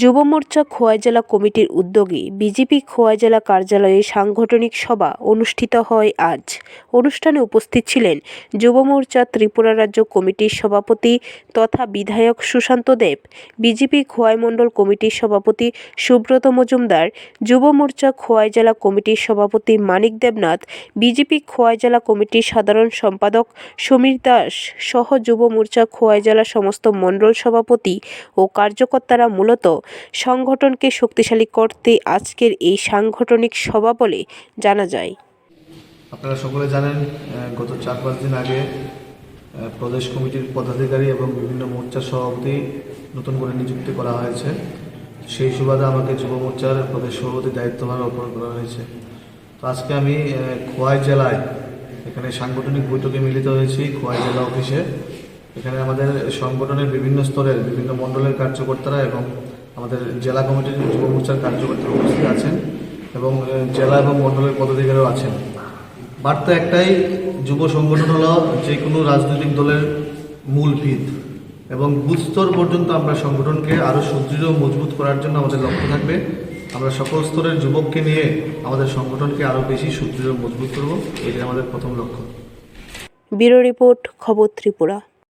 যুব মোর্চা খোয়াই জেলা কমিটির উদ্যোগে বিজেপি খোয়াই জেলা কার্যালয়ে সাংগঠনিক সভা অনুষ্ঠিত হয় আজ। অনুষ্ঠানে উপস্থিত ছিলেন যুব মোর্চা ত্রিপুরা রাজ্য কমিটির সভাপতি তথা বিধায়ক সুশান্ত দেব, বিজেপি খোয়াই মণ্ডল কমিটির সভাপতি সুব্রত মজুমদার, যুব মোর্চা খোয়াই জেলা কমিটির সভাপতি মানিক দেবনাথ, বিজেপি খোয়াই জেলা কমিটির সাধারণ সম্পাদক সমীর দাস সহ যুব মোর্চা খোয়াই জেলা সমস্ত মণ্ডল সভাপতি ও কার্যকর্তারা মূলত সংগঠনকে শক্তিশালী করতে আজকের এই সাংগঠনিক সভা বলে জানা যায়। আপনারা সকলে জানেন গত চার পাঁচ দিন আগে প্রদেশ কমিটির পদাধিকারী এবং বিভিন্ন মোর্চার সভাপতি নতুন করে নিযুক্তি করা হয়েছে। সেই সুবাদে আমাকে যুব মোর্চার প্রদেশ সভাপতি দায়িত্বভার অর্পণ করা হয়েছে। তো আজকে আমি খোয়াই জেলায় এখানে সাংগঠনিক বৈঠকে মিলিত হয়েছি, খোয়াই জেলা অফিসে। এখানে আমাদের সংগঠনের বিভিন্ন স্তরের, বিভিন্ন মণ্ডলের কার্যকর্তারা এবং আমাদের জেলা কমিটির যুব মোর্চার কার্যকর্তারা উপস্থিত আছেন এবং জেলা এবং মণ্ডলের পদাধিকারীও আছেন। বার্তা একটাই, যুব সংগঠন হলো যে কোনো রাজনৈতিক দলের মূল ভিত এবং বুথ স্তর পর্যন্ত আমরা সংগঠনকে আরও সুদৃঢ় মজবুত করার জন্য আমাদের লক্ষ্য থাকবে। আমরা সকল স্তরের যুবককে নিয়ে আমাদের সংগঠনকে আরও বেশি সুদৃঢ় মজবুত করব। এটাই আমাদের প্রথম লক্ষ্য। ব্যুরো রিপোর্ট, খবর ত্রিপুরা।